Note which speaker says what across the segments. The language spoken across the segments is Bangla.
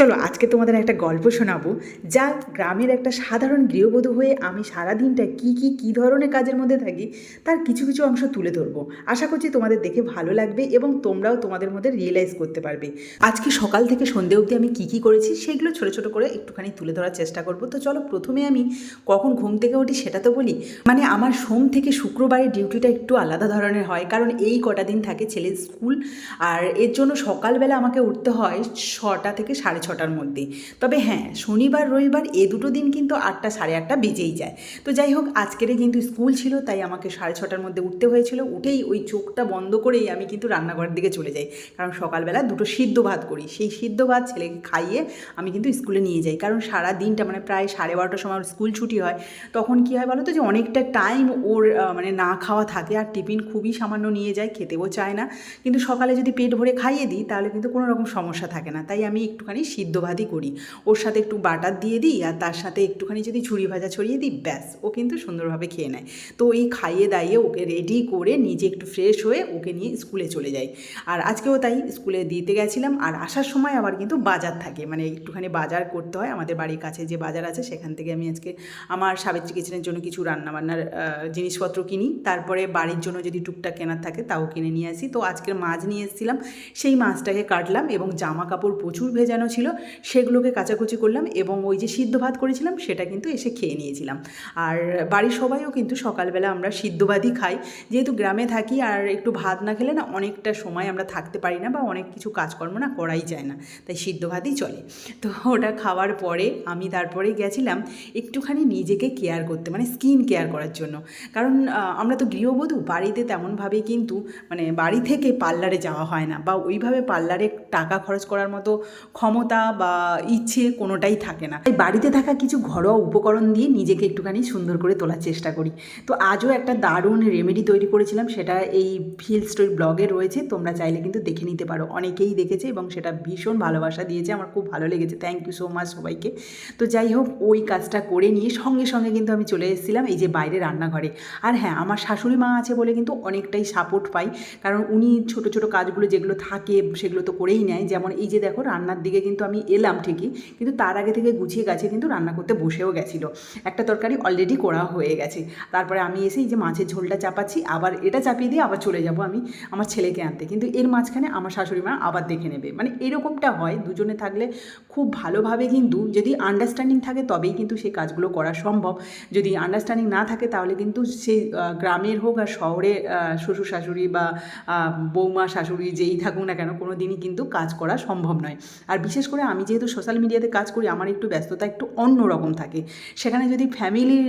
Speaker 1: চলো আজকে তোমাদের একটা গল্প শোনাবো, যা গ্রামের একটা সাধারণ গৃহবধূ হয়ে আমি সারা দিনটা কী কী কী ধরনের কাজের মধ্যে থাকি, তার কিছু কিছু অংশ তুলে ধরবো। আশা করছি তোমাদের দেখে ভালো লাগবে এবং তোমরাও তোমাদের মধ্যে রিয়েলাইজ করতে পারবে। আজকে সকাল থেকে সন্ধে অবধি আমি কী কী করেছি, সেগুলো ছোটো ছোটো করে একটুখানি তুলে ধরার চেষ্টা করব। তো চলো প্রথমে আমি কখন ঘুম থেকে উঠি সেটা তো বলি। মানে আমার সোম থেকে শুক্রবারের ডিউটিটা একটু আলাদা ধরনের হয়, কারণ এই কটা দিন থাকে ছেলের স্কুল, আর এর জন্য সকালবেলা আমাকে উঠতে হয় ছটা থেকে সাড়ে ছটার মধ্যে। তবে হ্যাঁ শনিবার, রবিবার এ দুটো দিন কিন্তু আটটা, সাড়ে আটটা বেজেই যায়। তো যাই হোক আজকেরে কিন্তু স্কুল ছিল, তাই আমাকে সাড়ে ছটার মধ্যে উঠতে হয়েছিল। উঠেই ওই চোখটা বন্ধ করেই আমি কিন্তু রান্নাঘরের দিকে চলে যাই। কারণ সকালবেলা দুটো সিদ্ধ ভাত করি। সেই সিদ্ধ ভাত ছেলেকে খাইয়ে আমি কিন্তু স্কুলে নিয়ে যাই। কারণ সারা দিনটা মানে প্রায় সাড়ে বারোটার সময় স্কুল ছুটি হয়। তখন কী হয় বলো তো যে, অনেকটা টাইম ওর মানে না খাওয়া থাকে আর টিফিন খুবই সামান্য নিয়ে যায়, খেতেও চায় না। কিন্তু সকালে যদি পেট ভরে খাইয়ে দিই, তাহলে কিন্তু কোনো রকম সমস্যা থাকে না। তাই আমি একটুখানি সিদ্ধ ভাতই করি। ওর সাথে একটু বাটার দিয়ে দিই আর তার সাথে একটুখানি যদি ঝুড়ি ভাজা ছড়িয়ে দিই, ব্যাস, ও কিন্তু সুন্দরভাবে খেয়ে নেয়। তো ওই খাইয়ে দাইয়ে ওকে রেডি করে নিজে একটু ফ্রেশ হয়ে ওকে নিয়ে স্কুলে চলে যাই। আর আজকেও তাই স্কুলে দিতে গেছিলাম আর আসার সময় আবার কিন্তু বাজার থাকে। মানে একটুখানি বাজার করতে হয়। আমাদের বাড়ির কাছে যে বাজার আছে, সেখান থেকে আমি আজকে আমার সাবিত্রী কিচেনের জন্য কিছু রান্নাবান্নার জিনিসপত্র কিনি। তারপরে বাড়ির জন্য যদি টুকটাক কেনার থাকে, তাও কিনে নিয়ে আসি। তো আজকের মাছ নিয়ে এসেছিলাম। সেই মাছটাকে কাটলাম এবং জামা কাপড় প্রচুর ভেজানো ছিল। সেগুলোকে কাচাকুচি করলাম এবং ওই যে সিদ্ধ ভাত করেছিলাম সেটা কিন্তু এসে খেয়ে নিয়েছিলাম। আর বাড়ির সবাইও কিন্তু সকালবেলা আমরা সিদ্ধ ভাতই খাই। যেহেতু গ্রামে থাকি আর একটু ভাত না খেলে না অনেকটা সময় আমরা থাকতে পারি না বা অনেক কিছু কাজকর্ম না করাই যায় না, তাই সিদ্ধ ভাতই চলে। তো ওটা খাওয়ার পরে আমি তারপরে গেছিলাম একটুখানি নিজেকে কেয়ার করতে মানে স্কিন কেয়ার করার জন্য। কারণ আমরা তো গৃহবধূ, বাড়িতে তেমনভাবে কিন্তু মানে বাড়ি থেকে পার্লারে যাওয়া হয় না বা ওইভাবে পার্লারে টাকা খরচ করার মতো ক্ষমতা বা ইচ্ছে কোনোটাই থাকে না। তাই বাড়িতে থাকা কিছু ঘরোয়া উপকরণ দিয়ে নিজেকে একটুখানি সুন্দর করে তোলার চেষ্টা করি। তো আজও একটা দারুণ রেমেডি তৈরি করেছিলাম, সেটা এই ফিল স্টোরি ব্লগে রয়েছে, তোমরা চাইলে কিন্তু দেখে নিতে পারো। অনেকেই দেখেছে এবং সেটা ভীষণ ভালোবাসা দিয়েছে, আমার খুব ভালো লেগেছে। থ্যাংক ইউ সো মাচ সবাইকে। তো যাই হোক, ওই কাজটা করে নিয়ে সঙ্গে সঙ্গে কিন্তু আমি চলে এসেছিলাম এই যে বাইরে রান্নাঘরে। আর হ্যাঁ আমার শাশুড়ি মা আছে বলে কিন্তু অনেকটাই সাপোর্ট পাই। কারণ উনি ছোট ছোট কাজগুলো যেগুলো থাকে, সেগুলো তো করেই নেয়। যেমন এই যে দেখো, রান্নার দিকে কিন্তু আমি এলাম ঠিকই, কিন্তু তার আগে থেকে গুছিয়ে গেছে কিন্তু রান্না করতে বসেও গেছিল। একটা তরকারি অলরেডি করা হয়ে গেছে। তারপরে আমি এসে এই যে মাছের ঝোলটা চাপাচ্ছি, আবার এটা চাপিয়ে দিয়ে আবার চলে যাব আমি আমার ছেলেকে আনতে। কিন্তু এর মাঝখানে আমার শাশুড়ি মা আবার দেখে নেবে। মানে এরকমটা হয়, দুজনে থাকলে খুব ভালোভাবে কিন্তু যদি আন্ডারস্ট্যান্ডিং থাকে তবেই কিন্তু সেই কাজগুলো করা সম্ভব। যদি আন্ডারস্ট্যান্ডিং না থাকে তাহলে কিন্তু সেই গ্রামের হোক আর শহরে শ্বশুর শাশুড়ি বা বৌমা শাশুড়ি যেই থাকুক না কেন কোনো দিনই কিন্তু কাজ করা সম্ভব নয়। আর বিশেষ করে আমি যেহেতু সোশ্যাল মিডিয়াতে কাজ করি, আমার একটু ব্যস্ততা একটু অন্য রকম থাকে। সেখানে যদি ফ্যামিলির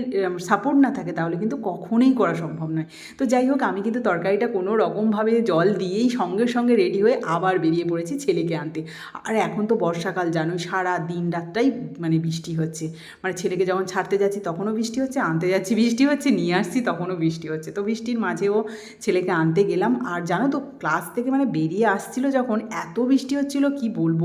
Speaker 1: সাপোর্ট না থাকে, তাহলে কিন্তু কখনোই করা সম্ভব নয়। তো যাই হোক, আমি কিন্তু তরকারিটা কোনো রকমভাবে জল দিয়েই সঙ্গে সঙ্গে রেডি হয়ে আবার বেরিয়ে পড়েছি ছেলেকে আনতে। আর এখন তো বর্ষাকাল, জানোই, সারা দিন রাতটাই মানে বৃষ্টি হচ্ছে। মানে ছেলেকে যখন ছাড়তে যাচ্ছি, তখনও বৃষ্টি হচ্ছে, আনতে যাচ্ছি, বৃষ্টি হচ্ছে, নিয়ে আসছি, তখনও বৃষ্টি হচ্ছে। তো বৃষ্টির মাঝেও ছেলেকে আনতে গেলাম। আর জানো তো ক্লাস থেকে মানে বেরিয়ে আসছিল যখন, এত বৃষ্টি হচ্ছিল, কি বলব?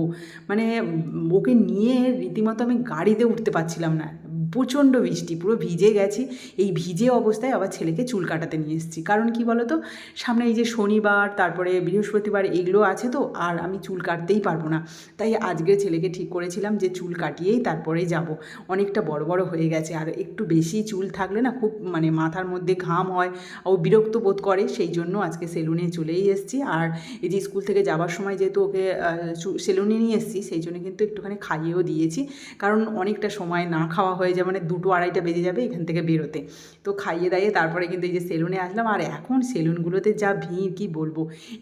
Speaker 1: মানে উম, ওকে নিয়ে রীতিমতো আমি গাড়িতে উঠতে পারছিলাম না। প্রচণ্ড বৃষ্টি, পুরো ভিজে গেছি। এই ভিজে অবস্থায় আবার ছেলেকে চুল কাটাতে নিয়ে এসেছি। কারণ কি বলো তো সামনে এই যে শনিবার, তারপরে বৃহস্পতিবার এগুলো আছে তো, আর আমি চুল কাটতেই পারব না। তাই আজকে ছেলেকে ঠিক করেছিলাম যে চুল কাটিয়েই তারপরে যাব। অনেকটা বড় বড় হয়ে গেছে। আর একটু বেশি চুল থাকলে না খুব মানে মাথার মধ্যে ঘাম হয়, ও বিরক্ত বোধ করে। সেই জন্য আজকে সেলুনে চলেই এসেছি। আর এই যে স্কুল থেকে যাওয়ার সময় যেহেতু ওকে সেলুনে নিয়ে এসেছি, সেই জন্য কিন্তু একটুখানি খাইয়েও দিয়েছি। কারণ অনেকটা সময় না খাওয়া হয়ে যায় মানে দুটো আড়াইটা বেজে যাবে এখান থেকে বেরোতে। তো খাইয়ে দাইয়ে তারপরে কিন্তু এই যে সেলুনে আসলাম, আর এখন সেলুনগুলোতে যা ভিড়, কি বলব?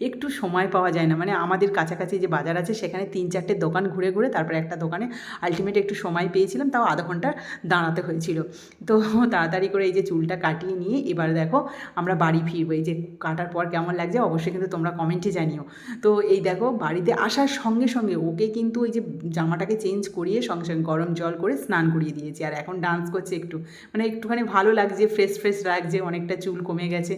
Speaker 1: একটু সময় পাওয়া যায় না। মানে আমাদের কাছাকাছি যে বাজার আছে, সেখানে তিন চারটে দোকান ঘুরে ঘুরে তারপরে একটা দোকানে আলটিমেট একটু সময় পেয়েছিলাম, তাও আধা ঘণ্টা দাঁড়াতে হয়েছিল। তো তাড়াতাড়ি করে এই যে চুলটা কাটিয়ে নিয়ে এবার দেখো আমরা বাড়ি ফিরবো। এই যে কাটার পর কেমন লাগছে অবশ্যই কিন্তু তোমরা কমেন্টে জানিও। তো এই দেখো বাড়িতে আসার সঙ্গে সঙ্গে ওকে কিন্তু ওই যে জামাটাকে চেঞ্জ করিয়ে সঙ্গে সঙ্গে গরম জল করে স্নান করিয়ে দিয়েছি। আর এখন এখন ডান্স করছে একটু। মানে একটুখানি ভালো লাগছে ফ্রেশ ফ্রেশ লাগছে, অনেকটা চুল কমে গেছে।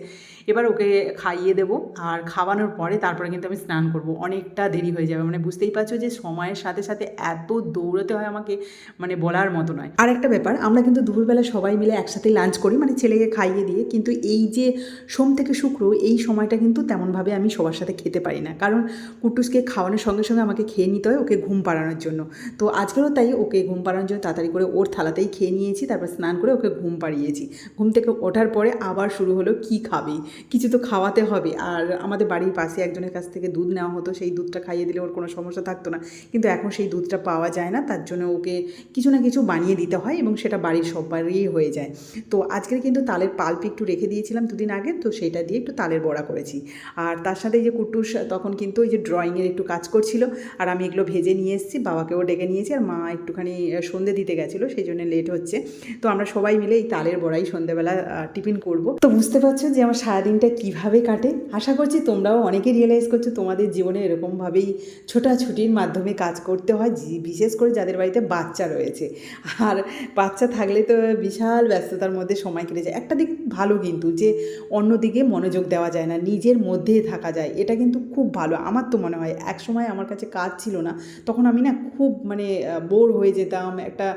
Speaker 1: এবার ওকে খাইয়ে দেবো আর খাওয়ানোর পরে তারপরে কিন্তু আমি স্নান করব। অনেকটা দেরি হয়ে যাবে। মানে বুঝতেই পারছ যে সময়ের সাথে সাথে এত দৌড়াতে হয় আমাকে মানে বলার মতো নয়। আর একটা ব্যাপার, আমরা কিন্তু দুপুরবেলা সবাই মিলে একসাথে লাঞ্চ করি মানে ছেলেকে খাইয়ে দিয়ে। কিন্তু এই যে সোম থেকে শুক্র, এই সময়টা কিন্তু তেমনভাবে আমি সবার সাথে খেতে পারি না। কারণ কুটুসকে খাওয়ানোর সঙ্গে সঙ্গে আমাকে খেয়ে নিতে হয় ওকে ঘুম পাড়ানোর জন্য। তো আজকেরও তাই, ওকে ঘুম পাড়ানোর জন্য তাড়াতাড়ি করে ওর থালাতেই খেয়ে নিয়েছি, তারপর স্নান করে ওকে ঘুম পাড়িয়েছি। ঘুম থেকে ওঠার পরে আবার শুরু হলো, কি খাবে? কিছু তো খাওয়াতে হবে। আর আমাদের বাড়ির পাশে একজনের কাছ থেকে দুধ নেওয়া হতো, সেই দুধটা খাইয়ে দিলে ওর কোনো সমস্যা থাকতো না। কিন্তু এখন সেই দুধটা পাওয়া যায় না, তার জন্য ওকে কিছু না কিছু বানিয়ে দিতে হয় এবং সেটা বাড়ির সবারই হয়ে যায়। তো আজকের কিন্তু তালের পাল্প একটু রেখে দিয়েছিলাম দুদিন আগে, তো সেটা দিয়ে একটু তালের বড়া করেছি। আর তার সাথে এই যে কুটুস তখন কিন্তু ওই যে ড্রয়িংয়ের একটু কাজ করছিল, আর আমি এগুলো ভেজে নিয়ে এসেছি, বাবাকেও ডেকে নিয়েছি, আর মা একটুখানি সন্ধে দিতে গেছিল, সেই জন্য লেট হচ্ছে। তো আমরা সবাই মিলে এই তালের বড়াই সন্ধেবেলা আহ, টিফিন করব। তো বুঝতে পারছ যে আমার সারাদিনটা কীভাবে কাটে? আশা করছি তোমরাও অনেকে রিয়েলাইজ করছ তোমাদের জীবনে এরকমভাবেই ছোটাছুটির মাধ্যমে কাজ করতে হয় বিশেষ করে যাদের বাড়িতে বাচ্চা রয়েছে। আর বাচ্চা থাকলে তো বিশাল ব্যস্ততার মধ্যে সময় কেটে যায়। একটা দিক ভালো কিন্তু যে অন্যদিকে মনোযোগ দেওয়া যায় না নিজের মধ্যে থাকা যায় এটা কিন্তু খুব ভালো। আমার তো মনে হয় এক সময় আমার কাছে কাজ ছিল না তখন আমি না খুব মানে বোর হয়ে যেতাম। একটা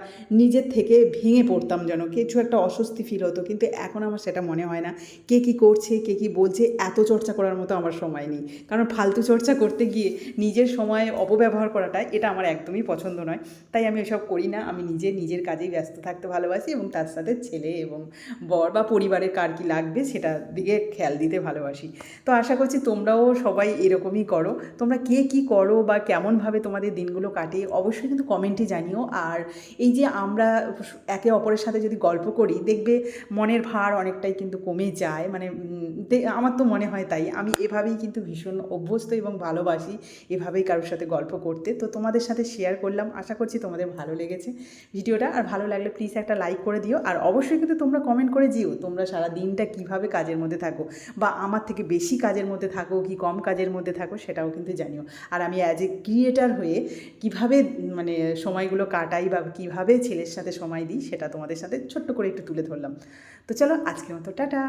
Speaker 1: নিজের থেকে ভেঙে পড়তাম যেন। কিছু একটা অস্বস্তি ফিল হতো, কিন্তু এখন আমার সেটা মনে হয় না। কে কী করছে, কে কী বলছে, এত চর্চা করার মতো আমার সময় নেই। কারণ ফালতু চর্চা করতে গিয়ে নিজের সময় অপব্যবহার করাটা, এটা আমার একদমই পছন্দ নয়। তাই আমি এসব করি না। আমি নিজে, নিজের কাজেই ব্যস্ত থাকতে ভালোবাসি এবং তার সাথে ছেলে এবং বর বা পরিবারের কার কী লাগবে সেটার দিকে খেয়াল দিতে ভালোবাসি। তো আশা করছি তোমরাও সবাই এরকমই করো। তোমরা কে কী করো বা কেমনভাবে তোমাদের দিনগুলো কাটে, অবশ্যই কিন্তু কমেন্টে জানিও। আর এই যে আমরা একে অপরের সাথে যদি গল্প করি, দেখবে মনের ভার অনেকটাই কিন্তু কমে যায়। মানে আমার তো মনে হয় তাই। আমি এভাবেই কিন্তু ভীষণ অভ্যস্ত এবং ভালোবাসি এভাবেই কারোর সাথে গল্প করতে। তো তোমাদের সাথে শেয়ার করলাম। আশা করছি তোমাদের ভালো লেগেছে ভিডিওটা। আর ভালো লাগলে প্লিজ একটা লাইক করে দিও। আর অবশ্যই কিন্তু তোমরা কমেন্ট করে দিও তোমরা সারা দিনটা কীভাবে কাজের মধ্যে থাকো। বা আমার থেকে বেশি কাজের মধ্যে থাকো কি কম কাজের মধ্যে থাকো সেটাও কিন্তু জানিও। আর আমি অ্যাজ এ ক্রিয়েটার হয়ে কীভাবে মানে সময়গুলো কাটাই বা কীভাবে ছেলের সাথে সময় দিই, সেটা তোমাদের সাথে ছোট্ট করে একটু তুলে ধরলাম। তো চলো, আজকের মতো, টাটা!